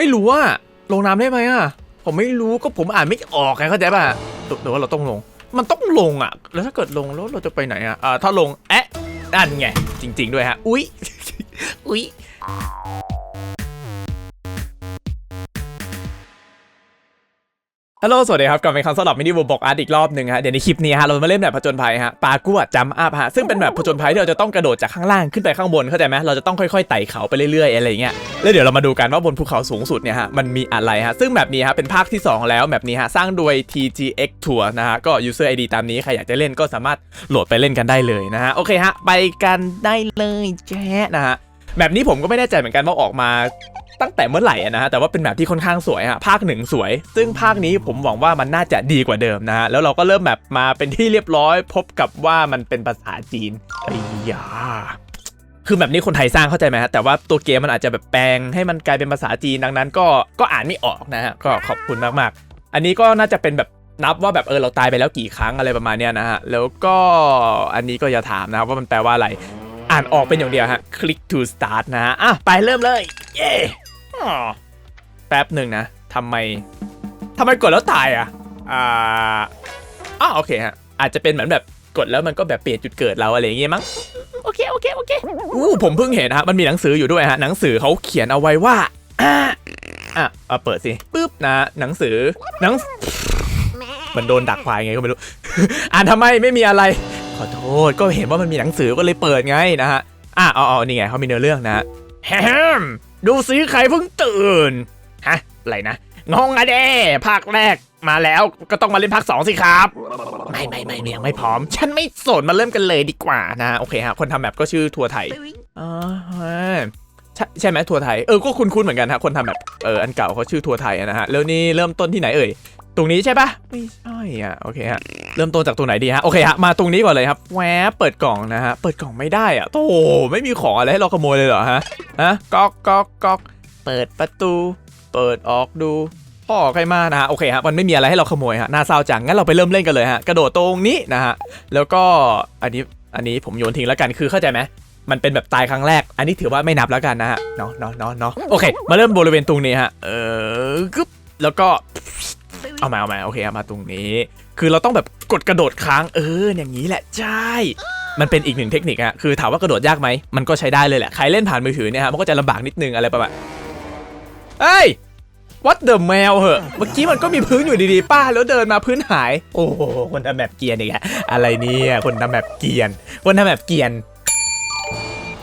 ไม่รู้ว่าลงน้ำได้ไหมอะ ผมไม่รู้ก็ผมอ่านไม่ออกไงเข้าใจป่ะหรือว่าเราต้องลง มันต้องลงอะ แล้วถ้าเกิดลงแล้วเราจะไปไหนอะอ่าถ้าลง แอะนั่นไง จริง ๆ ด้วยฮะ อุ๊ย อุ๊ย ฮัลโหล สวัสดีครับ กลับมาอีกครั้งสำหรับมินิบูบอกอาร์ตอีกรอบหนึ่งฮะ เดี๋ยวในคลิปนี้ฮะ เรามาเล่นแบบผจญภัยฮะ ปากัวจัมอัพฮะ ซึ่งเป็นแบบผจญภัยที่เราจะต้องกระโดดจากข้างล่างขึ้นไปข้างบน เข้าใจไหมเราจะต้องค่อยๆไต่เขาไปเรื่อยๆ อะไรอย่างเงี้ย แล้วเดี๋ยวเรามาดูกันว่าบนภูเขาสูงสุดเนี่ยฮะ มันมีอะไรฮะ ซึ่งแบบนี้ฮะ เป็นภาคที่ 2 แล้วแบบนี้ฮะ สร้างโดย TGX Tour นะฮะ ก็ user ID ตามนี้ ใครอยากจะเล่นก็สามารถโหลดไปเล่นกันได้เลยนะฮะ โอเคฮะ ไปกันได้เลยแจ๊ะนะฮะแบบนี้ผมก็ไม่แน่ใจเหมือนกันว่าออกมา ตั้งแต่เมื่อไหร่อะนะฮะแต่ว่าเป็นแบบที่ค่อนข้างสวยฮะภาคหนึ่งสวย ซึ่งภาคนี้ผมหวังว่ามันน่าจะดีกว่าเดิมนะฮะแล้วเราก็เริ่มแบบมาเป็นที่เรียบร้อย พบกับว่ามันเป็นภาษาจีนไอ้ยาคือแบบนี้คนไทยสร้างเข้าใจไหมฮะแต่ว่าตัวเกมมันอาจจะแบบแปลงให้มันกลายเป็นภาษาจีนดังนั้น ก็ก็อ่านไม่ออกนะฮะก็ขอบคุณมากๆ อันนี้ก็น่าจะเป็นแบบนับว่าแบบเออเราตายไปแล้วกี่ครั้งอะไรประมาณเนี้ยนะฮะแล้วก็อันนี้ก็อย่าถามนะครับว่ามันแปลว่าอะไร อ่านออกเป็นอย่างเดียวฮะ click to start นะฮะอะไปเริ่มเลย เย้ แป๊บหนึ่งนะทำไมทำไมกดแล้วตายอะ อ่าอ้าวโอเคฮะ อาจจะเป็นเหมือนแบบกดแล้วมันก็แบบเปลี่ยนจุดเกิดเราอะไรอย่างเงี้ยมั้ง โอเค โอเค โอเค อู้ผมเพิ่งเห็นฮะ มันมีหนังสืออยู่ด้วยฮะ หนังสือเขาเขียนเอาไว้ว่า อ่าอะเอาเปิดสิปึ๊บนะ หนังสือ หนังมันโดนดักควายไงก็ไม่รู้ อ่านทำไมไม่มีอะไร ขอโทษ ก็เห็นว่ามันมีหนังสือก็เลยเปิดไงนะฮะ อะเอาเอานี่ไงเขามีเนื้อเรื่องนะฮะแฮม ดูสิใครเพิ่งตื่น ฮะ อะไรนะ งงอะเด้ภาคแรกมาแล้วก็ต้องมาเล่นภาคสองสิครับ ไม่ไม่ไม่ยังไม่พร้อม ฉันไม่สนมาเริ่มกันเลยดีกว่านะฮะโอเคฮะ คนทำแบบก็ชื่อทัวร์ไทยอ๋อฮะใช่ใช่ไหมทัวร์ไทย เออ ก็คุ้นๆเหมือนกันฮะ คนทำแบบ เออ อันเก่าเขาชื่อทัวร์ไทยนะฮะ แล้วนี่เริ่มต้นที่ไหนเอ่ย ตรงนี้ใช่ปะไม่ใช่อะโอเคฮะเริ่มต้นจากตรงไหนดีฮะโอเคฮะมาตรงนี้ก่อนเลยครับแหวเปิดกล่องนะฮะเปิดกล่องไม่ได้อะโธ่ไม่มีของอะไรให้เราขโมยเลยเหรอฮะฮะก๊อกก๊อกก๊อกเปิดประตู เปิดออกดูพ่อใครมานะฮะโอเคฮะมันไม่มีอะไรให้เราขโมยฮะน่าเศร้าจังงั้นเราไปเริ่มเล่นกันเลยฮะกระโดดตรงนี้นะฮะแล้วก็อันนี้อันนี้ผมโยนทิ้งแล้วกันคือเข้าใจไหมมันเป็นแบบตายครั้งแรก อันนี้ถือว่าไม่นับแล้วกันนะฮะนาะเนาะเนาะเนาะโอเค มาเริ่มบริเวณตรงนี้ฮะเออกึ๊บแล้วก็ เอามาเอามาโอเคเอามาตรงนี้ คือเราต้องแบบกดกระโดดค้างเอออย่างนี้แหละใช่มันเป็นอีกหนึ่งเทคนิคอะคือถามว่ากระโดดยากไหมมันก็ใช้ได้เลยแหละใครเล่นผ่านมือถือเนี่ยฮะมันก็จะลำบากนิดนึงอะไรประมาณเอ้ย what the แมวเหอะเมื่อกี้มันก็มีพื้นอยู่ดีๆป้าแล้วเดินมาพื้นหาย โอ้โหคนทำแบบเกรียนอีกอะอะไรเนี่ยคนทำแบบเกียนคนทำแบบเกียน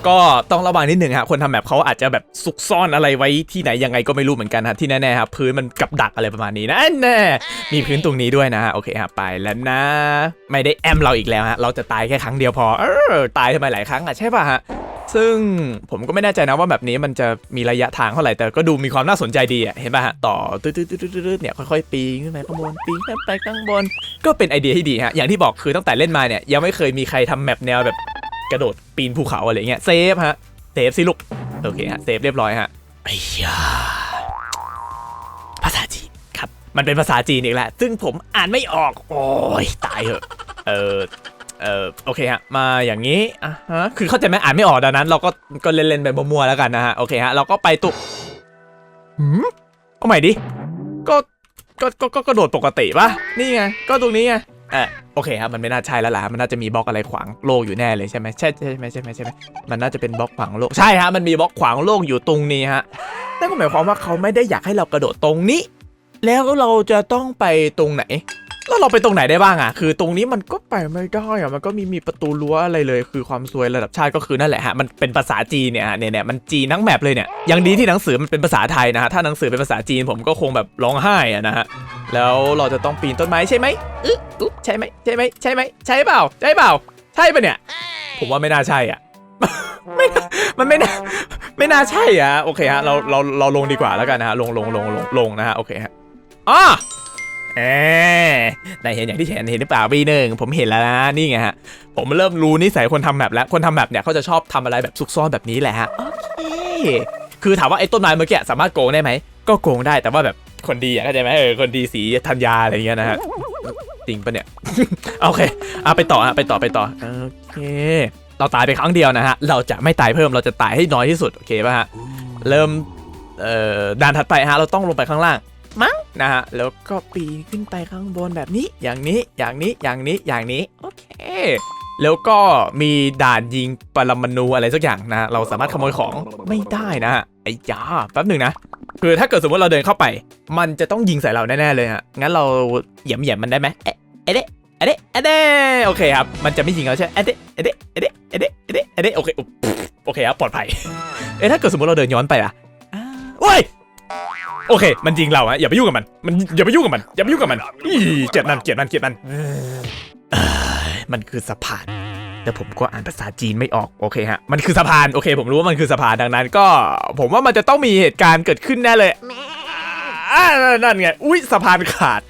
ก็ต้องระวังนิดหนึ่งฮะคนทำแบบเขาอาจจะแบบซุกซ่อนอะไรไว้ที่ไหนยังไงก็ไม่รู้เหมือนกันฮะที่แน่ๆครับพื้นมันกับดักอะไรประมาณนี้นะแน่มีพื้นตรงนี้ด้วยนะฮะโอเคฮะไปแล้วนะ ไม่ได้แอมเราอีกแล้วฮะเราจะตายแค่ครั้งเดียวพอเออตายทำไมหลายครั้งอะใช่ป่ะฮะซึ่งผมก็ไม่แน่ใจนะว่าแบบนี้มันจะมีระยะทางเท่าไหร่แต่ก็ดูมีความน่าสนใจดีอะเห็นป่ะฮะต่อตืดๆๆเนี่ยค่อยๆปีนขึ้นไปข้างบนปีนขึ้นไปข้างบน ก็เป็นไอเดียที่ดีฮะอย่างที่บอกคือตั้งแต่เล่นมาเนี่ยยังไม่เคยมีใครทำแมปแนวแบบ กระโดดปีนภูเขาอะไรเงี้ยเซฟฮะเซฟสิลูกโอเคฮะเซฟเรียบร้อยฮะไอ้ยาภาษาจีนครับมันเป็นภาษาจีนอีกแหละซึ่งผมอ่านไม่ออก โอ้ยตายเหอะเออเออโอเคฮะมาอย่างนี้อะฮะคือเข้าใจไหมอ่านไม่ออกดังนั้น เราก็ก็เล่นๆไปมั่วๆแล้วกันนะฮะโอเคฮะเราก็ไปตุหืมเอาใหม่ดิก็ก็ก็ก็กระโดดปกติปะนี่ไงก็ตรงนี้ไงเออ โอเคครับมันไม่น่าใช่แล้วล่ะมันน่าจะมีบล็อกอะไรขวางโลกอยู่แน่เลยใช่ไหมใช่ใช่ไหมใช่ไหมใช่ไหมมันน่าจะเป็นบล็อกขวางโลกใช่ฮะมันมีบล็อกขวางโลกอยู่ตรงนี้ฮะนั่นก็หมายความว่าเขาไม่ได้อยากให้เรากระโดดตรงนี้ แล้วเราจะต้องไปตรงไหน แล้วเราไปตรงไหนได้บ้างอะ คือตรงนี้มันก็ไปไม่ได้อะ มันก็มีมีประตูรั้วอะไรเลย คือความซวยระดับชาติก็คือนั่นแหละฮะ มันเป็นภาษาจีนเนี่ยฮะเนี่ยเนี่ยมันจีนทั้งแมปเลยเนี่ย ยังดีที่หนังสือมันเป็นภาษาไทยนะฮะ ถ้าหนังสือเป็นภาษาจีนผมก็คงแบบร้องไห้อะนะฮะ แล้วเราจะต้องปีนต้นไม้ใช่ไหมอึ๊บอุ๊บใช่ไหมใช่ไหมใช่ไหมใช่เปล่า ใช่เปล่า ใช่ปะเนี่ย ผมว่าไม่น่าใช่อะไม่มันไม่น่า ไม่น่าใช่อะ โอเคฮะ เรา เรา เราลงดีกว่าแล้วกันนะฮะ ลงลงลงลงลงนะฮะ โอเคฮะอ๋อ แหมนายเห็นอย่างที่เห็นเห็นหรือเปล่าวีหนึ่งผมเห็นแล้วนะนี่ไงฮะ ผมเริ่มรู้นิสัยคนทำแบบแล้ว คนทำแบบเนี่ยเขาจะชอบทำอะไรแบบซุกซ่อนแบบนี้แหละฮะ โอเค คือถามว่าไอ้ต้นไม้เมื่อกี้สามารถโกงได้ไหม ก็โกงได้แต่ว่าแบบคนดีอะเข้าใจไหมเออคนดีสีธัญญาอะไรอย่างเงี้ยนะฮะ จริงปะเนี่ย โอเคอะไปต่อฮะไปต่อไปต่อ โอเค เราตายไปครั้งเดียวนะฮะ เราจะไม่ตายเพิ่มเราจะตายให้น้อยที่สุดโอเคป่ะฮะ เริ่มเอ่อด่านถัดไปฮะเราต้องลงไปข้างล่าง มั้งนะฮะแล้วก็ปีนขึ้นไปข้างบนแบบนี้อย่างนี้อย่างนี้อย่างนี้อย่างนี้โอเคแล้วก็มีด่านยิงปรมาณูอะไรสักอย่างนะ เราสามารถขโมยของไม่ได้นะฮะไอ้ยาแป๊บหนึ่งนะ คือถ้าเกิดสมมติเราเดินเข้าไป มันจะต้องยิงใส่เราแน่ๆเลยฮะงั้นเราเหยียบเหยียบมันได้ไหมเอ๊ะเอ๊ะเดะเอ๊ะเดะเอ๊ะเดะโอเคครับ มันจะไม่ยิงเราใช่ไหมเอ๊ะเดะเอ๊ะเดะเอ๊ะเดะเอ๊ะเดะเอ๊ะเดะเอ๊ะโอเคโอเคครับปลอดภัยเอ๊ะถ้าเกิดสมมติเราเดินย้อนไปอะอ่าโอ้ย โอเค มันยิงเราฮะอย่าไปยุ่งกับมัน มันอย่าไปยุ่งกับมัน อย่าไปยุ่งกับมันอีเกลียดมันเกลียดมันเกลียดมันเอ้ยมันคือสะพาน แต่ผมก็อ่านภาษาจีนไม่ออก โอเคฮะ มันคือสะพาน โอเค ผมรู้ว่ามันคือสะพาน ดังนั้น ก็ ผมว่ามันจะต้องมีเหตุการณ์เกิดขึ้นแน่เลยอ่านั่นไง อุ๊ยสะพานขาด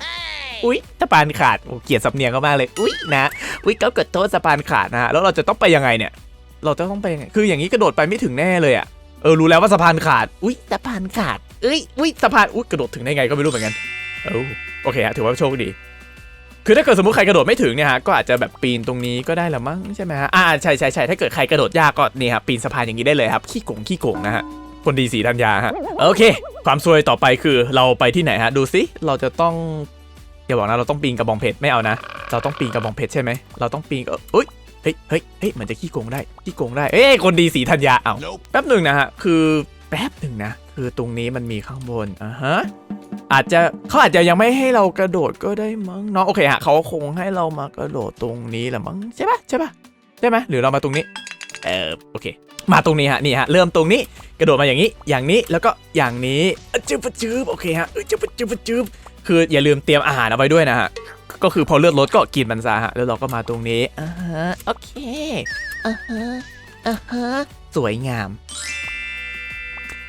อุ๊ยสะพานขาดโอ้เกลียดสำเนียงเขามากเลย อุ๊ยนะ อุ๊ยเขาเกิดโทษสะพานขาดนะฮะ แล้วเราจะต้องไปยังไงเนี่ย เราจะต้องไปยังไง คืออย่างนี้กระโดดไปไม่ถึงแน่เลยอะเออรู้แล้วว่าสะพานขาด อุ้ยสะพานขาด เอ้ย อุ้ยสะพาน อุ้ยกระโดดถึงได้ไงก็ไม่รู้เหมือนกัน เออโอเคฮะถือว่าโชคดี คือถ้าเกิดสมมติใครกระโดดไม่ถึงเนี่ยฮะก็อาจจะแบบปีนตรงนี้ก็ได้ละมั้งใช่ไหมฮะ อ่าใช่ใช่ใช่ถ้าเกิดใครกระโดดยากก็นี่ครับปีนสะพานอย่างนี้ได้เลยครับ ขี้โกงขี้โกงนะฮะ คนดีสีธัญญาฮะ โอเค ความซวยต่อไปคือเราไปที่ไหนฮะ ดูสิเราจะต้องอย่าบอกนะเราต้องปีนกระบองเพชรไม่เอานะ เราต้องปีนกระบองเพชรใช่ไหมเราต้องปีนเอออุ้ยเฮ้ยเฮ้ยเฮ้ยเหมือนจะขี้โกงได้ขี้โกงได้เอ้ยคนดีสีธัญญาเอาแป๊บหนึ่งนะฮะคือแป๊บหนึ่งนะ คือตรงนี้มันมีข้างบนอ่าฮะอาจจะเขาอาจจะยังไม่ให้เรากระโดดก็ได้มั้งเนาะโอเคฮะเขาคงให้เรามากระโดดตรงนี้แหละมั้งใช่ปะใช่ปะใช่ไหมหรือเรามาตรงนี้เออโอเค มาตรงนี้ฮะนี่ฮะเริ่มตรงนี้กระโดดมาอย่างนี้อย่างนี้แล้วก็อย่างนี้อะจืบอะจืบโอเคฮะเออจืบอะจืบอะจืบคืออย่าลืมเตรียมอาหารเอาไว้ด้วยนะฮะ ก็คือพอเลือดลดก็กินมันซะฮะแล้วเราก็มาตรงนี้อ่าฮะโอเคอ่าฮะอ่าฮะสวยงาม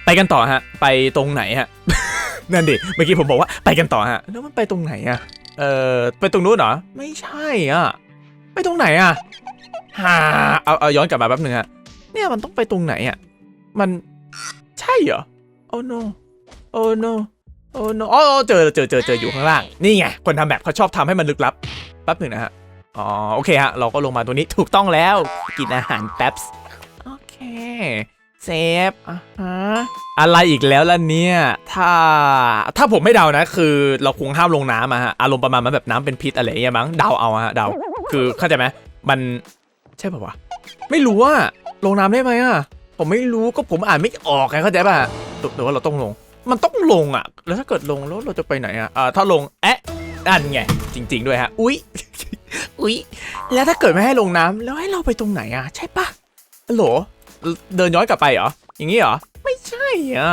ไปกันต่อฮะ ไปตรงไหนฮะ นั่นดิเมื่อกี้ผมบอกว่าไปกันต่อฮะแล้วมันไปตรงไหนอะเอ่อไปตรงนู้นเหรอไม่ใช่อะไปตรงไหนอะฮ่าเอาเอาย้อนกลับมาแป๊บหนึ่งฮะเนี่ยมันต้องไปตรงไหนอะมันใช่เหรอโอ้ no โอ้ no โอ้ no อ๋อเจอเจอเจอเจออยู่ข้างล่าง นี่ไง คนทำแบบเขาชอบทำให้มันลึกลับ แป๊บหนึ่งนะฮะ อ๋อ โอเคฮะ เราก็ลงมาตรงนี้ถูกต้องแล้ว กินอาหารแป๊บส์โอเค เซฟอะฮะอะไรอีกแล้วล่ะเนี่ย ถ้า ถ้าผมไม่เดานะ คือเราคงห้ามลงน้ำอะฮะ อารมณ์ประมาณมันแบบน้ำเป็นพิษอะไรอย่างเงี้ยมั้ง เดาเอาอะฮะ เดา คือเข้าใจไหมมันใช่ป่าวะ ไม่รู้ว่าลงน้ำได้ไหมอะผมไม่รู้ก็ผมอ่านไม่ออกไงเข้าใจป่ะหรือว่าเราต้องลง มันต้องลงอะแล้วถ้าเกิดลงแล้วเราจะไปไหนอะอ่าถ้าลงแอะนั่นไงจริง ๆ ด้วยฮะ อุ๊ย อุ๊ย แล้วถ้าเกิดไม่ให้ลงน้ำแล้วให้เราไปตรงไหนอะใช่ปะโหลเดินย้อนกลับไปเหรอ อย่างนี้เหรอ ไม่ใช่อะ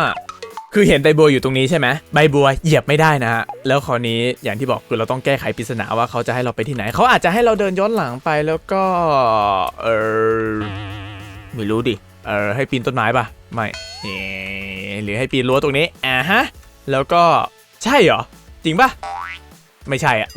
คือเห็นใบบัวอยู่ตรงนี้ใช่ไหมใบบัวเหยียบไม่ได้นะฮะ แล้วคราวนี้อย่างที่บอกคือเราต้องแก้ไขปริศนาว่าเขาจะให้เราไปที่ไหน เขาอาจจะให้เราเดินย้อนหลังไปแล้วก็ เออไม่รู้ดิ เออให้ปีนต้นไม้ปะไม่เอ หรือให้ปีนรั้วตรงนี้อ่าฮะแล้วก็ใช่เหรอ จริงปะไม่ใช่อะ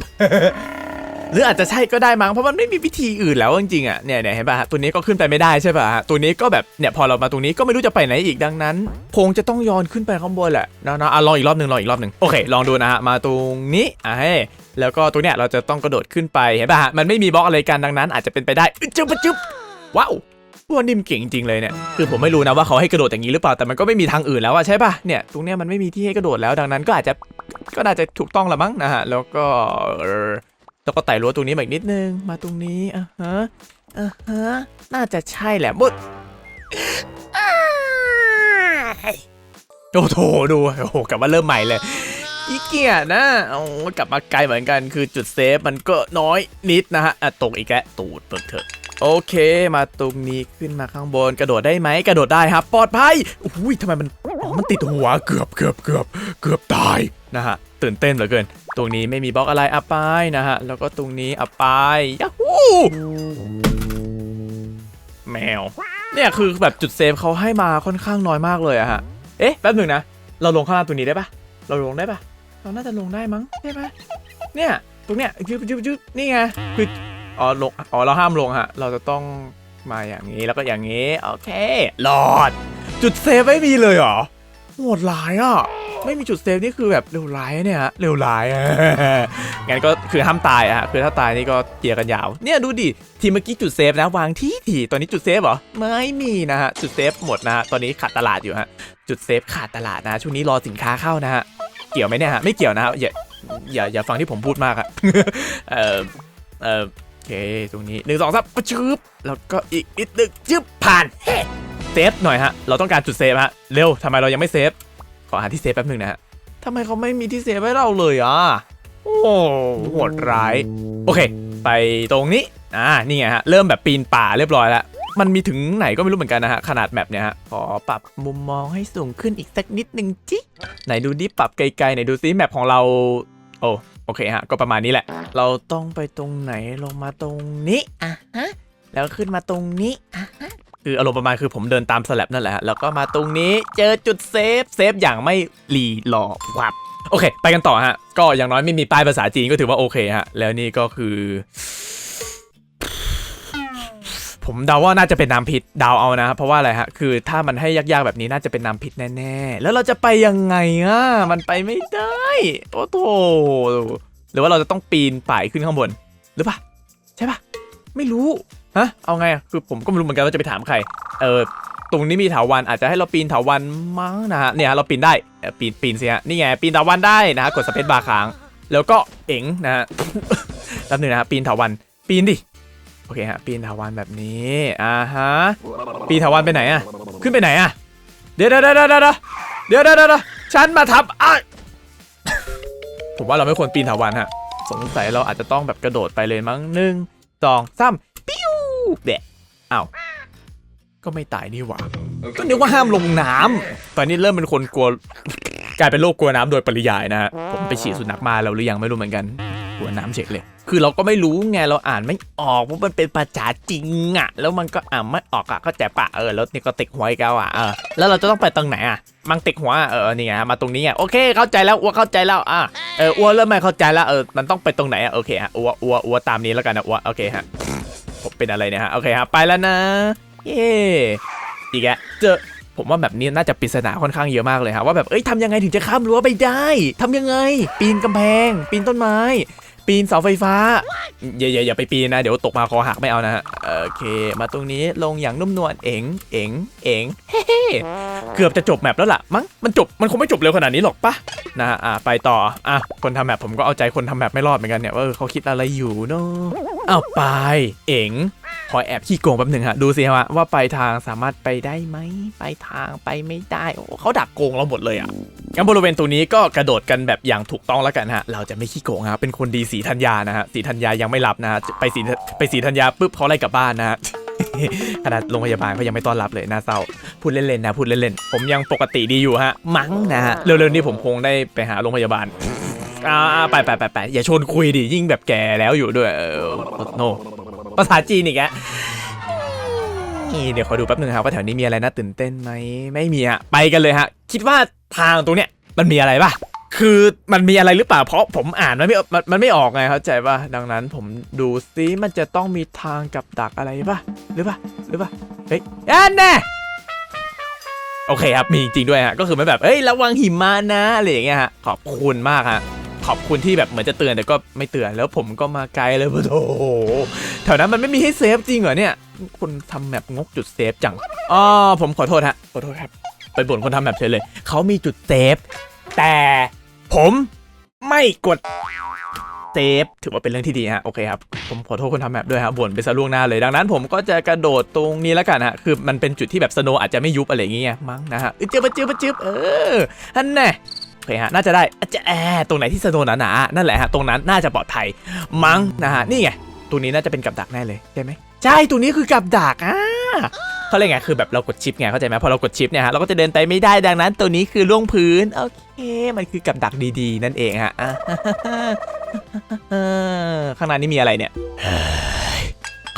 หรืออาจจะใช่ก็ได้มั้งเพราะมันไม่มีวิธีอื่นแล้วจริงๆอะเนี่ยเนี่ยเห็นป่ะฮะตัวนี้ก็ขึ้นไปไม่ได้ใช่ป่ะฮะตัวนี้ก็แบบเนี่ยพอเรามาตรงนี้ก็ไม่รู้จะไปไหนอีกดังนั้น คงจะต้องย้อนขึ้นไปข้างบนแหละนะนะอะลองอีกรอบหนึ่งลองอีกรอบหนึ่งโอเค ลองดูนะฮะมาตรงนี้อะเฮ้ยแล้วก็ตรงเนี้ยเราจะต้องกระโดดขึ้นไปเห็นป่ะฮะมันไม่มีบล็อกอะไรกันดังนั้น อาจจะเป็นไปได้อึ๊บจึ๊บจึ๊บว้าวพ วกนิ่มเก่งจริงเลยเนี่ยคือผมไม่รู้นะว่าเขาให้กระโดดอย่างนี้หรือเปล่าแต่มันก็ไม่มีทางอื่นแล้วอะใช่ป่ะเนี่ยตรงเนี้ยมันไม่มีที่ให้กระโดดแล้วดังนั้นก็อาจจะก็น่าจะถูกต้องละมั้งนะฮะแล้วก็แล้วก็ไต่รั้วตรงนี้มาอีกนิดนึงมาตรงนี้อะฮะอะฮะน่าจะใช่แหละมุดโอ้โถดูโอ้โหกลับมาเริ่มใหม่เลยอีเกียนะโอ้กลับมาไกลเหมือนกันคือจุดเซฟมันก็น้อยนิดนะฮะอะตกอีกแล้วตูดเปิดเถอะ โอเค มาตรงนี้ขึ้นมาข้างบนกระโดดได้ไหมกระโดดได้ครับ ปลอดภัยอุ้ยทำไมมันอ๋อมันติดหัวเกือบเกือบเกือบเกือบตายนะฮะตื่นเต้นเหลือเกิน ตรงนี้ไม่มีบล็อกอะไรอัปไปนะฮะแล้วก็ตรงนี้อัปไปยาฮูแมว เนี่ยคือแบบจุดเซฟเขาให้มาค่อนข้างน้อยมากเลยอะฮะเอ๊ะแป๊บหนึ่งนะเราลงข้างล่างตรงนี้ได้ปะเราลงได้ปะเราน่าจะลงได้มั้งใช่ไหมเนี่ยตรงเนี้ยยึบยึบยึบนี่ไงคือ อ๋อลงอ๋อเราห้ามลงฮะ เราจะต้องมาอย่างนี้แล้วก็อย่างนี้ โอเครอด จุดเซฟไม่มีเลยเหรอโหดร้ายอะ ไม่มีจุดเซฟนี่คือแบบเร็วร้ายเนี่ยฮะเร็วร้ายงั้นก็คือห้ามตายอะฮะคือถ้าตายนี่ก็เกียกันยาว เนี่ยดูดิทีเมื่อกี้จุดเซฟนะวางที่ทีตอนนี้จุดเซฟเหรอไม่มีนะฮะจุดเซฟหมดนะฮะตอนนี้ขาดตลาดอยู่ฮะจุดเซฟขาดตลาดนะช่วงนี้รอสินค้าเข้านะฮะเกี่ยวไหมเนี่ยฮะไม่เกี่ยวนะฮะอย่าอย่าอย่าฟังที่ผมพูดมากอะเออเออ เค ตรงนี้หนึ่งสองสามปะชึบแล้วก็อีกนิดหนึ่งจึ๊บผ่านเฮ้เซฟหน่อยฮะ เราต้องการจุดเซฟฮะ เร็วทำไมเรายังไม่เซฟ ขอหาที่เซฟแป๊บหนึงนะฮะทำไมเขาไม่มีที่เซฟให้เราเลยอะ โอ้โหดร้าย โอเค ไปตรงนี้ อ่า นี่ไงฮะ เริ่มแบบปีนป่าเรียบร้อยแล้ว มันมีถึงไหนก็ไม่รู้เหมือนกันนะฮะ ขนาดแมปเนี่ยฮะ ขอปรับมุมมองให้สูงขึ้นอีกสักนิดนึงจิ ไหนดูดิปรับไกลๆไหนดูซิแมปของเรา โอ้ โอเคฮะ ก็ประมาณนี้แหละ เราต้องไปตรงไหนลงมาตรงนี้อะฮะแล้วขึ้นมาตรงนี้อะฮะคืออารมณ์ประมาณคือผมเดินตามสลับนั่นแหละฮะแล้วก็มาตรงนี้เจอจุดเซฟเซฟอย่างไม่รีรอวับโอเค ไปกันต่อฮะ ก็อย่างน้อยไม่มีป้ายภาษาจีนก็ถือว่าโอเคฮะ แล้วนี่ก็คือ ผมเดาว่าน่าจะเป็นน้ำพิษเดาเอานะ เพราะว่าอะไรฮะ คือถ้ามันให้ยากๆแบบนี้น่าจะเป็นน้ำพิษแน่ๆ แล้วเราจะไปยังไงอะ มันไปไม่ได้ โอ้โถหรือว่าเราจะต้องปีนป่ายขึ้นข้างบน หรือปะใช่ปะไม่รู้ ฮะ เอาไงอะ คือผมก็ไม่รู้เหมือนกันว่าจะไปถามใคร เออ ตรงนี้มีเถาวันอาจจะให้เราปีนเถาวันมั้งนะฮะ เนี่ยเราปีนได้ ปีนปีนสิฮะ นี่ไงปีนเถาวันได้นะฮะ กดสเปซบาร์ค้าง แล้วก็เอ๋งนะฮะแป๊บหนึงนะฮะปีนเถาวัน ปีนดิ โอเคฮะปีนถาวรแบบนี้อ่าฮะปีนถาวรไปไหนอะขึ้นไปไหนอะเดี๋ยวเดี๋ยวเดี๋ยวเดี๋ยวเดี๋ยวเดี๋ยวฉันมาทับอะผมว่าเราไม่ควรปีนถาวรฮะสงสัยเราอาจจะต้องแบบกระโดดไปเลยมั้งหนึ่งสองสามปิ้วเดะอ้าวก็ไม่ตายนี่หว่าก็นึกว่าห้ามลงน้ำ ตอนนี้เริ่มเป็นคนกลัว กลายเป็นโรคกลัวน้ำโดยปริยายนะฮะผมไปฉีดสุนัขมาแล้วหรือยังไม่รู้เหมือนกัน กลัวน้ำเฉกเลย คือเราก็ไม่รู้ไงเราอ่านไม่ออกว่ามันเป็นภาษาจริงอะ แล้วมันก็อ่านไม่ออกอะก็แต่ปะเออแล้วนี่ก็ติกหัวอีกแล้วอะเออแล้วเราจะต้องไปตรงไหนอะมังติกหัวเออนี่ไงมาตรงนี้อะโอเคเข้าใจแล้วอ้วเข้าใจแล้วอะเอออ้วเริ่มไม่เข้าใจแล้วเออมันต้องไปตรงไหนอะโอเคฮะอ้วอ้วอ้วตามนี้แล้วกันนะอ้วโอเคฮะผมเป็นอะไรเนี่ยฮะโอเคฮะไปแล้วนะเย้อีกแล้วเจอผมว่าแบบนี้น่าจะปริศนาค่อนข้างเยอะมากเลยครับว่าแบบเอ้ยทำยังไงถึงจะข้ามรั้วไปได้ทำยังไง ปีนกำแพง ปีนต้นไม้ ปีนเสาไฟฟ้าอย่าอย่าอย่าไปปีนนะ เดี๋ยวตกมาคอหักไม่เอานะฮะโอเค มาตรงนี้ลงอย่างนุ่มนวลเอ๋งเอ๋งเอ๋งเฮ้เกือบจะจบแมปแล้วล่ะมั้งมันจบมันคงไม่จบเร็วขนาดนี้หรอกปะนะฮะอะไปต่ออะคนทำแมปผมก็เอาใจคนทำแมปไม่รอดเหมือนกันเนี่ยว่าเขาคิดอะไรอยู่เนาะเอาไป เอ๋ง ขอแอบขี้โกงแป๊บหนึ่งฮะ ดูสิฮะว่าไปทางสามารถไปได้ไหมไปทางไปไม่ได้ โอ้เขาดักโกงเราหมดเลยอะงั้นบริเวณตรงนี้ก็กระโดดกันแบบอย่างถูกต้องแล้วกันฮะ เราจะไม่ขี้โกงฮะ เป็นคนดีสีธัญญานะฮะ สีธัญญายังไม่รับนะฮะ ไปสีไปสีธัญญาปุ๊บเขาไล่กลับบ้านนะฮะขนาดโรงพยาบาลเขายังไม่ต้อนรับเลยน่าเศร้า พูดเล่นๆนะ พูดเล่นๆ ผมยังปกติดีอยู่ฮะ มั้งนะฮะ เร็วๆนี้ผมคงได้ไปหาโรงพยาบาลอ่าไปไปไปไปอย่าชวนคุยดิยิ่งแบบแก่แล้วอยู่ด้วยเออโน ภาษาจีนอีกแล้วนี่เดี๋ยวขอดูแป๊บหนึ่งครับว่าแถวนี้มีอะไรน่าตื่นเต้นไหมไม่มีฮะไปกันเลยฮะ คิดว่าทางตรงเนี้ยมันมีอะไรป่ะคือมันมีอะไรหรือเปล่าเพราะผมอ่านมันไม่มันไม่ออกไงเข้าใจป่ะดังนั้นผมดูซิมันจะต้องมีทางกับดักอะไรป่ะหรือป่ะหรือป่ะเฮ้ยอันแน่โอเคครับมีจริงด้วยฮะก็คือมันแบบเอ้ยระวังหิมะนะอะไรอย่างเงี้ยฮะขอบคุณมากฮะ ขอบคุณที่แบบเหมือนจะเตือนแต่ก็ไม่เตือนแล้วผมก็มาไกลเลยโอ้โหแถวนั้นมันไม่มีให้เซฟจริงเหรอเนี่ยคนทำแมปงกจุดเซฟจังอ๋อผมขอโทษฮะขอโทษครับไปบ่นคนทำแมปเฉยเลย เขามีจุดเซฟ แต่ผมไม่กดเซฟถือว่าเป็นเรื่องที่ดีฮะโอเคครับ ผมขอโทษคนทำแมปด้วยฮะบ่นไปซะล่วงหน้าเลย ดังนั้นผมก็จะกระโดดตรงนี้แล้วกันฮะ คือมันเป็นจุดที่แบบสโนอาจจะไม่ยุบอะไรอย่างเงี้ยมั้งนะฮะเอ้ยเจืบเจืบเจืบเออฮันแน่ เคฮะน่าจะได้จะแอร์ตรงไหนที่สโนว์หนาๆนั่นแหละฮะตรงนั้นน่าจะปลอดภัยมั้งนะฮะนี่ไงตรงนี้น่าจะเป็นกับดักแน่เลยใช่ไหมใช่ตรงนี้คือกับดักอะเขาเรียกไงคือแบบเรากดชิปไงเข้าใจไหมพอเรากดชิปเนี่ยฮะเราก็จะเดินไปไม่ได้ดังนั้น ตัวนี้คือล่วงพื้นโอเคมันคือกับดักดีๆ นั่นเองฮะอะข้างในนี่มีอะไรเนี่ย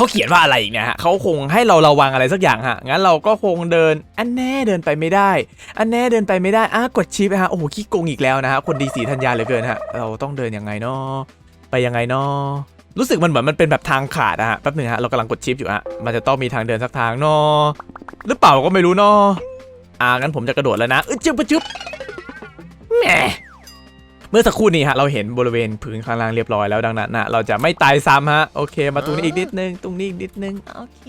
เขาเขียนว่าอะไรอีกเนี่ยฮะเขาคงให้เราระวังอะไรสักอย่างฮะงั้นเราก็คงเดินอันแน่เดินไปไม่ได้ อันแน่เดินไปไม่ได้อะกดชิปฮะโอ้โหขี้โกงอีกแล้วนะฮะคนดีสีธัญญาเหลือเกินฮะเราต้องเดินยังไงเนาะไปยังไงเนาะรู้สึกมันเหมือนมันเป็นแบบทางขาดอะฮะแป๊บหนึ่งฮะเรากำลังกดชิปอยู่ฮะมันจะต้องมีทางเดินสักทางเนอะหรือเปล่าก็ไม่รู้เนอะอ่างั้นผมจะกระโดดแล้วนะอึ๊บจึ๊บจึ๊บแหม เมื่อสักครู่นี้ฮะเราเห็นบริเวณพื้นข้างล่างเรียบร้อยแล้วดังนั้นนะเราจะไม่ตายซ้ำฮะโอเค มาตรงนี้อีกนิดนึงตรงนี้อีกนิดนึงโอเค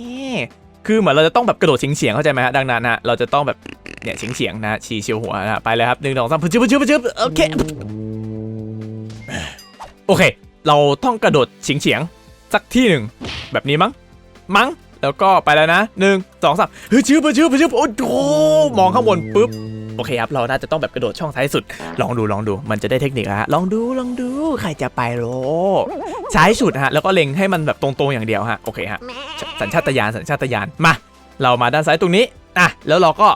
คือเหมือนเราจะต้องแบบกระโดดเฉียงๆเข้าใจไหมฮะดังนั้นฮะเราจะต้องแบบเนี่ยเฉียงเฉียงๆนะฉีเฉียวหัวนะไปเลยครับหนึ่งสองสามพึชบพึชบพึชบโอเคโอเค เราต้องกระโดดเฉียงเฉียงๆสักที่หนึ่งแบบนี้มั้งมั้งแล้วก็ไปแล้วนะหนึ่งสองสามเฮึชึบฮึชึบฮึชึบโอ้โหมองข้างบนปุ๊บ โอเคครับ เราน่าจะต้องแบบกระโดดช่องซ้ายสุด ลองดูลองดูมันจะได้เทคนิคอะฮะลองดูลองดูใครจะไปโรซ้ายสุดฮะแล้วก็เล็งให้มันแบบตรงๆอย่างเดียวฮะโอเคฮะสัญชาตญาณสัญชาตญาณมาเรามาด้านซ้ายตรงนี้อะแล้วเราก็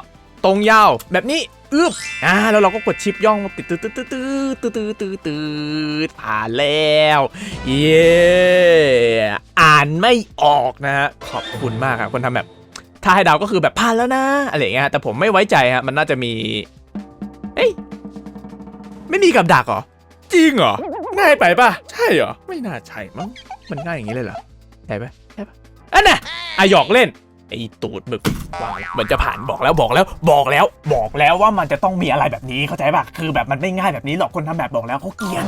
ตรงยาวแบบนี้อึบอ่าแล้วเราก็กดชิปย่องติดตืดตืดตืดตืดตืดตืดตืดผ่านแล้วเย้อ่านไม่ออกนะฮะขอบคุณมากครับคนทำแบบ ถ้าให้เดาวก็คือแบบผ่านแล้วนะอะไรเงี้ยแต่ผมไม่ไว้ใจฮะมันน่าจะมีเอ้ยไม่มีกับดักเหรอจริงเหรอง่ายไปปะใช่เหรอไม่น่าใช่มั้งมันง่ายอย่างนี้เลยเหรอได้ปะได้ปะอันน่ะอะหยอกเล่นไอ้ตูดมึกวาแล้วเหมือนจะผ่านบอกแล้วบอกแล้วบอกแล้ว บอกแล้วว่ามันจะต้องมีอะไรแบบนี้เข้าใจปะคือแบบมันไม่ง่ายแบบนี้หรอกคนทำแบบบอกแล้วเขาเกรียน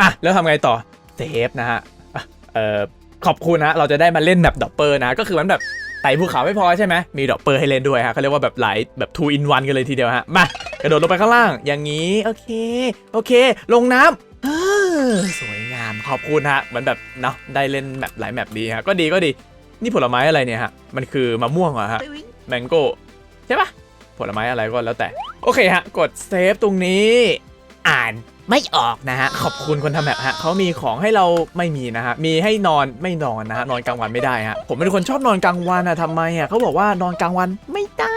อะแล้วทำไงต่อเซฟนะฮะอะเอ่อขอบคุณนะเราจะได้มาเล่นแบบดอปเปอร์นะ ก็คือมันแบบ ไต่ภูเขาไม่พอใช่ไหมมีดอปเปอร์ให้เล่นด้วยฮะเขาเรียกว่าแบบหลายแบบ two in one กันเลยทีเดียวฮะมากระโดดลงไปข้างล่างอย่างนี้โอเคโอเค ลงน้ำเออสวยงามขอบคุณฮะเหมือนแบบเนาะได้เล่นแบบหลายแมปดีฮะก็ดีก็ดีนี่ผลไม้อะไรเนี่ยฮะมันคือมะม่วงเหรอฮะแมงโก้ใช่ปะผลไม้อะไรก็แล้วแต่ โอเคฮะ กดเซฟตรงนี้ อ่านไม่ออกนะฮะ ขอบคุณคนทำแบบฮะเขามีของให้เราไม่มีนะฮะ มีให้นอนไม่นอนนะฮะ นอนกลางวันไม่ได้ฮะ ผมเป็นคนชอบนอนกลางวันอะทำไมอะเขาบอกว่านอนกลางวันไม่ได้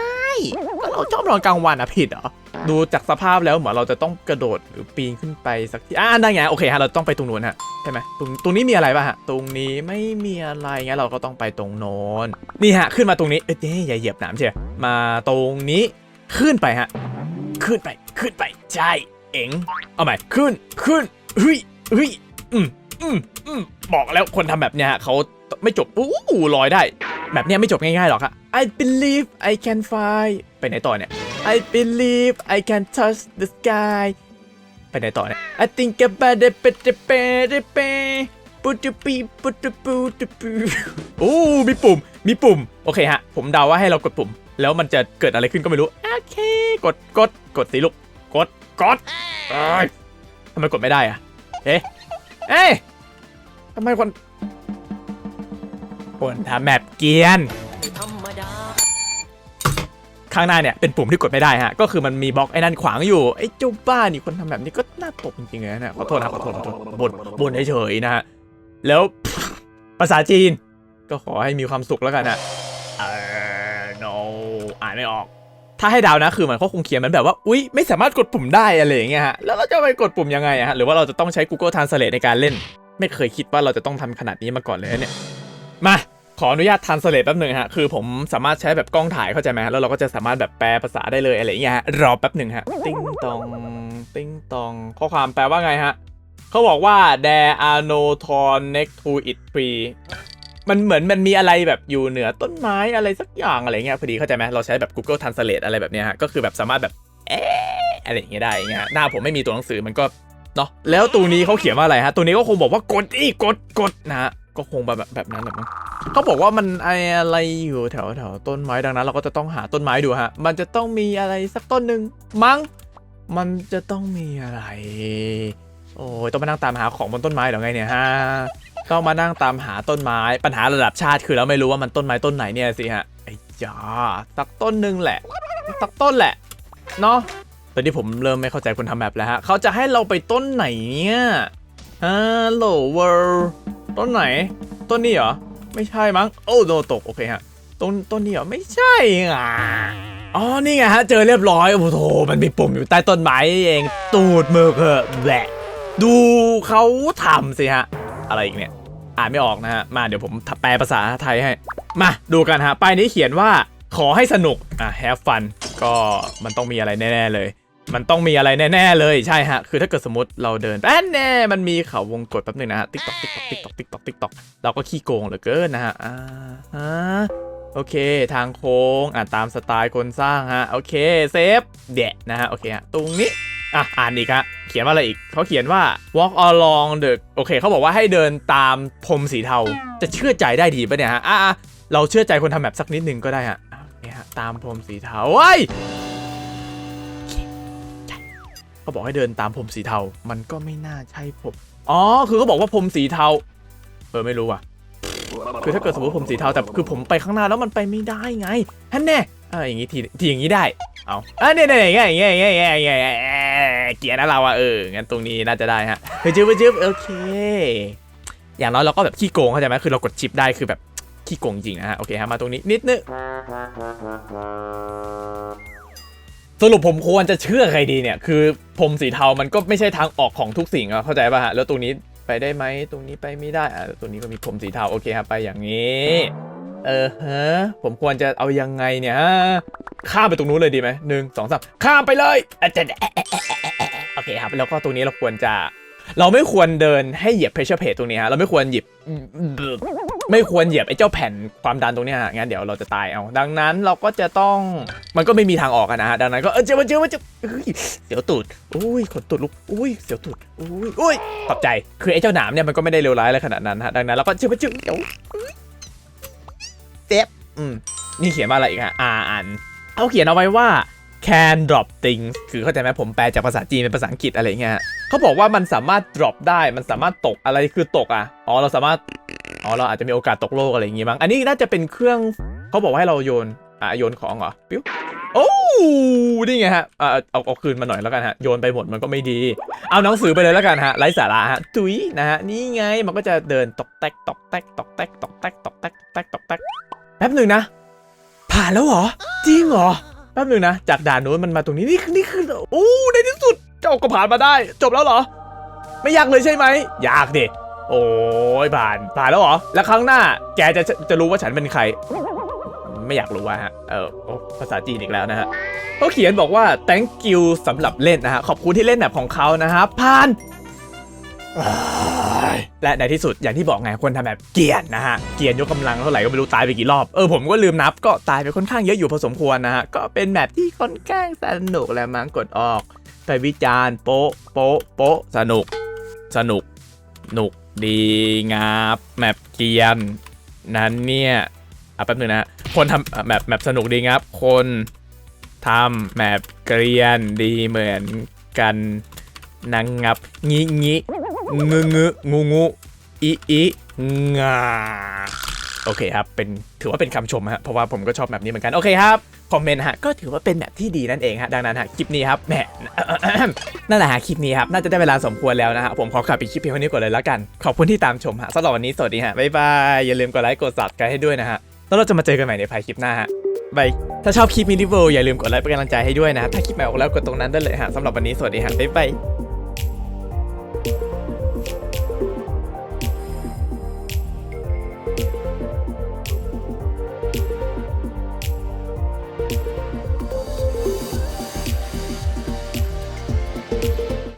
ก็เราชอบนอนกลางวันอะผิดเหรอ ดูจากสภาพแล้วเหมือนเราจะต้องกระโดดหรือปีนขึ้นไปสักทีอ่านั่นไง โอเคฮะ เราต้องไปตรงนู้นฮะ ใช่ไหมตรงตรงนี้มีอะไรป่ะฮะ ตรงนี้ไม่มีอะไรงั้นเราก็ต้องไปตรงโน้น นี่ฮะ ขึ้นมาตรงนี้ เอ้ยอย่าเหยียบหนามเชียวมาตรงนี้ ขึ้นไปฮะ ขึ้นไป ขึ้นไป ใช่ เอ็งเอาใหม่ขึ้นขึ้นเฮ้ยเฮ้ยอืมอืมอืมบอกแล้วคนทำแบบเนี้ยฮะเขาไม่จบอู้ลอยได้ แบบเนี้ยไม่จบง่ายๆหรอกอะ I believe I can fly ไปไหนต่อเนี่ย I believe I can touch the sky ไปไหนต่อเนี่ย I think about it เปเปเปเปปุตปีปุตปูตปูโอ้มีปุ่ม มีปุ่ม โอเคฮะ ผมเดาว่าให้เรากดปุ่ม แล้วมันจะเกิดอะไรขึ้นก็ไม่รู้ โอเค กด กด กดสิลูก กดกดเอ้ยทำไมกดไม่ได้อะเอ๊ะเอ๊ะทำไมคนคนทำแมปเกียน ข้างหน้าเนี่ยเป็นปุ่มที่กดไม่ได้ฮะ ก็คือมันมีบล็อกไอ้นั่นขวางอยู่ไอ้เจ้าบ้านนี่คนทำแบบนี้ก็น่าตกจริงๆเลยนะขอโทษนะขอโทษขอโทษบนบนเฉยๆนะฮะ แล้วภาษาจีนก็ขอให้มีความสุขแล้วกันนะเออ no อ่านไม่ออก ถ้าให้ดาวนะคือมันเขาคงเขียนมันแบบว่าอุ๊ยไม่สามารถกดปุ่มได้อะไรอย่างเงี้ยฮะแล้วเราจะไปกดปุ่มยังไงอะฮะหรือว่าเราจะต้องใช้ Google Translate ในการเล่น ไม่เคยคิดว่าเราจะต้องทำขนาดนี้มาก่อนเลยเนี่ยมาขออนุญาตทันสเลตแป๊บหนึ่งฮะ คือผมสามารถใช้แบบกล้องถ่ายเข้าใจไหมฮะ แล้วเราก็จะสามารถแบบแปลภาษาได้เลยอะไรอย่างเงี้ยฮะ รอแป๊บหนึ่งฮะ ติ้งตอง ติ้งตอง ข้อความแปลว่าไงฮะ เขาบอกว่า there are no thorn next to it tree มันเหมือนมันมีอะไรแบบอยู่เหนือต้นไม้อะไรสักอย่างอะไรเงี้ยพอดีเข้าใจไหมเราใช้แบบ Google Translate อะไรแบบเนี้ยฮะก็คือแบบสามารถแบบเอ๊ะอะไรอย่างเงี้ยได้อย่างเงี้ยหน้าผมไม่มีตัวหนังสือมันก็เนาะแล้วตัวนี้เขาเขียนว่าอะไรฮะตัวนี้ก็คงบอกว่ากดอีกกดกดนะฮะก็คงแบบแบบนั้นแบบนั้นเขาบอกว่ามันไออะไรอยู่แถวแถวต้นไม้ดังนั้น เราก็จะต้องหาต้นไม้ดูฮะ มันจะต้องมีอะไรสักต้นหนึ่งมั้งมันจะต้องมีอะไร โอ้ยต้องมานั่งตามหาของบนต้นไม้หรอไงเนี่ยฮะ ต้องมานั่งตามหาต้นไม้ปัญหาระดับชาติคือเราไม่รู้ว่ามันต้นไม้ต้นไหนเนี่ยสิฮะไอ้จ้าสักต้นหนึ่งแหละสักต้นแหละเนาะตอนนี้ผมเริ่มไม่เข้าใจคนทำแบบแล้วฮะเขาจะให้เราไปต้นไหนเนี่ยฮัลโหลเวิร์ต้นไหน ต้นนี้เหรอ ไม่ใช่มั้งโอ้โดตกโอเคฮะต้นต้นนี้เหรอไม่ใช่อะอ๋อนี่ไงฮะเจอเรียบร้อยโอ้โหมันมีปุ่มอยู่ใต้ต้นไม้เองตูดมือเหอะแหละดูเขาทำสิฮะ อะไรอีกเนี่ย อ่านไม่ออกนะฮะ มาเดี๋ยวผมแปลภาษาไทยให้ มาดูกันฮะป้ายนี้เขียนว่าขอให้สนุก อะ have fun ก็มันต้องมีอะไรแน่ ๆ เลย มันต้องมีอะไรแน่ ๆ เลยใช่ฮะ คือถ้าเกิดสมมติเราเดินแป๊บแน่มันมีเขาวงกดแป๊บหนึงนะฮะติ๊กตอกติ๊กตอกติ๊กตอกติ๊กตอกติ๊กตอกเราก็ขี้โกงเหลือเกินนะฮะ อ่าฮะโอเค ทางโค้ง อะ ตามสไตล์คนสร้างฮะ โอเค เซฟเดะนะฮะ โอเคฮะ ตรงนี้ อะ อ่านอีกฮะ เขียนว่าอะไรอีก เขาเขียนว่า walk along the โอเค เขาบอกว่าให้เดินตามพรมสีเทา จะเชื่อใจได้ดีปะเนี่ยฮะ อะเราเชื่อใจคนทำแบบสักนิดนึงก็ได้ฮะเนี่ยฮะ ตามพรมสีเทาเฮ้ยเขาบอกให้เดินตามพรมสีเทา มันก็ไม่น่าใช่ผม อ๋อ คือเขาบอกว่าพรมสีเทา เออ ไม่รู้อะ คือถ้าเกิดสมมติผมสีเทาแต่คือผมไปข้างหน้าแล้วมันไปไม่ได้ไงฮันแน่ เอออย่างงี้ทีทีอย่างงี้ได้ เอาอะเนี่ยเนี่ยอย่างเงี้ยอย่างเงี้ยอย่างเงี้ยอย่างเงี้ยอย่างเงี้ยเกียร์นะเราอะเออ งั้นตรงนี้น่าจะได้ฮะเฮ้ยจึ๊บจึ๊บโอเค อย่างน้อยเราก็แบบขี้โกงเข้าใจไหมคือเรากดชิปได้คือแบบขี้โกงจริงนะฮะ โอเคฮะ มาตรงนี้นิดนึง สรุปผมควรจะเชื่อใครดีเนี่ย คือผมสีเทามันก็ไม่ใช่ทางออกของทุกสิ่งอะเข้าใจป่ะฮะ แล้วตรงนี้ไปได้ไหม ตรงนี้ไปไม่ได้อะตรงนี้ก็มีผมสีเทา โอเคครับไปอย่างนี้ เออฮะผมควรจะเอายังไงเนี่ยฮะข้ามไปตรงนู้นเลยดีไหมหนึ่งสองสามข้ามไปเลยอาจจะโอเคครับ แล้วก็ตรงนี้เราควรจะ เราไม่ควรเดินให้เหยียบ pressure plate ตรงนี้ฮะเราไม่ควรหยิบไม่ควรเหยียบไอ้เจ้าแผ่นความดันตรงนี้ฮะงั้นเดี๋ยวเราจะตายเอาดังนั้นเราก็จะต้องมันก็ไม่มีทางออกนะฮะดังนั้นก็เออเจ้าเจ้าเจ้าเอ้ยเสียวตูดอุ้ยขนตูดลุกอุ้ยเสียวตูดอุ้ยอุ้ยขอบใจคือไอ้เจ้าหนามเนี่ยมันก็ไม่ได้เลวร้ายอะไรขนาดนั้นฮะดังนั้นเราก็เจ้าเจ้าเดี๋ยว อืมนี่เขียนว่าอะไรอีกฮะอ่าอ่านเขาเขียนเอาไว้ว่า can drop things คือเข้าใจไหมผมแปลจากภาษาจีนเป็นภาษาอังกฤษอะไรเงี้ยเขาบอกว่ามันสามารถ drop ได้ มันสามารถตกอะไรคือตกอะ อ๋อ เราสามารถ อ๋อ เราอาจจะมีโอกาสตกโลกอะไรอย่างงี้บ้าง อันนี้น่าจะเป็นเครื่อง เขาบอกว่าให้เราโยน อะโยนของเหรอ ปิ้วโอ้นี่ไงฮะอะเอาเอาคืนมาหน่อยแล้วกันฮะ โยนไปหมดมันก็ไม่ดี เอาหนังสือไปเลยแล้วกันฮะ ไร้สาระฮะ ตุ้ยนะฮะ นี่ไง มันก็จะเดินตอกแตกตอกแตกตอกแตกตอกแตก ป๊บหนึ่งนะ ผ่านแล้วเหรอ จริงเหรอ แป๊บหนึ่งนะ จากด่านนู้นมันมาตรงนี้ นี่คือนี่คือโอ้ในที่สุดเจ้าก็ผ่านมาได้ จบแล้วเหรอ ไม่ยากเลยใช่ไหม ยากดิ โอ้ยผ่านผ่านแล้วเหรอ แล้วครั้งหน้าแกจะจะรู้ว่าฉันเป็นใคร ไม่อยากรู้ว่าฮะ เออภาษาจีนอีกแล้วนะฮะเขาเขียนบอกว่า thank you สำหรับเล่นนะฮะ ขอบคุณที่เล่นแบบของเขานะฮะผ่าน และในที่สุดอย่างที่บอกไงควรทำแบบเกียร์นะฮะ เกียร์ยกกำลังเท่าไหร่ก็ไม่รู้ตายไปกี่รอบ เออผมก็ลืมนับก็ตายไปค่อนข้างเยอะอยู่พอสมควรนะฮะ ก็เป็นแบบที่ค่อนข้างสนุกแหละมั้งกดออก ไปวิจารณ์โป๊ะโป๊ะโป๊ะสนุก สนุกหนุกดีงามแมปเกียน นั้นเนี่ยอะแป๊บนึงนะคนทำแมปแมปสนุกดีครับ คนทำแมปเกียนดีเหมือนกัน นางงับงิงิงึงึงูงูอีอีงาโอเคครับ เป็นถือว่าเป็นคำชมฮะ เพราะว่าผมก็ชอบแบบนี้เหมือนกัน โอเคครับ คอมเมนต์ฮะ ก็ถือว่าเป็นแบบที่ดีนั่นเองฮะ ดังนั้นฮะ คลิปนี้ครับ แหม นั่นแหละฮะ คลิปนี้ครับ น่าจะได้เวลาสมควรแล้วนะฮะ ผมขอกลับไปคลิปเพียงเท่านี้ก่อนเลยแล้วกัน ขอบคุณที่ตามชมฮะสำหรับวันนี้สวัสดีฮะ บ๊ายบาย อย่าลืมกดไลค์ กดซับกันให้ด้วยนะฮะ แล้วเราจะมาเจอกันใหม่ในภายคลิปหน้าฮะบายถ้าชอบคลิปมินิเวิลอย่าลืมกดไลค์เป็นกำลังใจให้ด้วยนะ ถ้าคลิปใหม่ออกแล้วกดตรงนั้นได้เลยฮะสำหรับวันนี้สวัสดีฮะบ๊ายบาย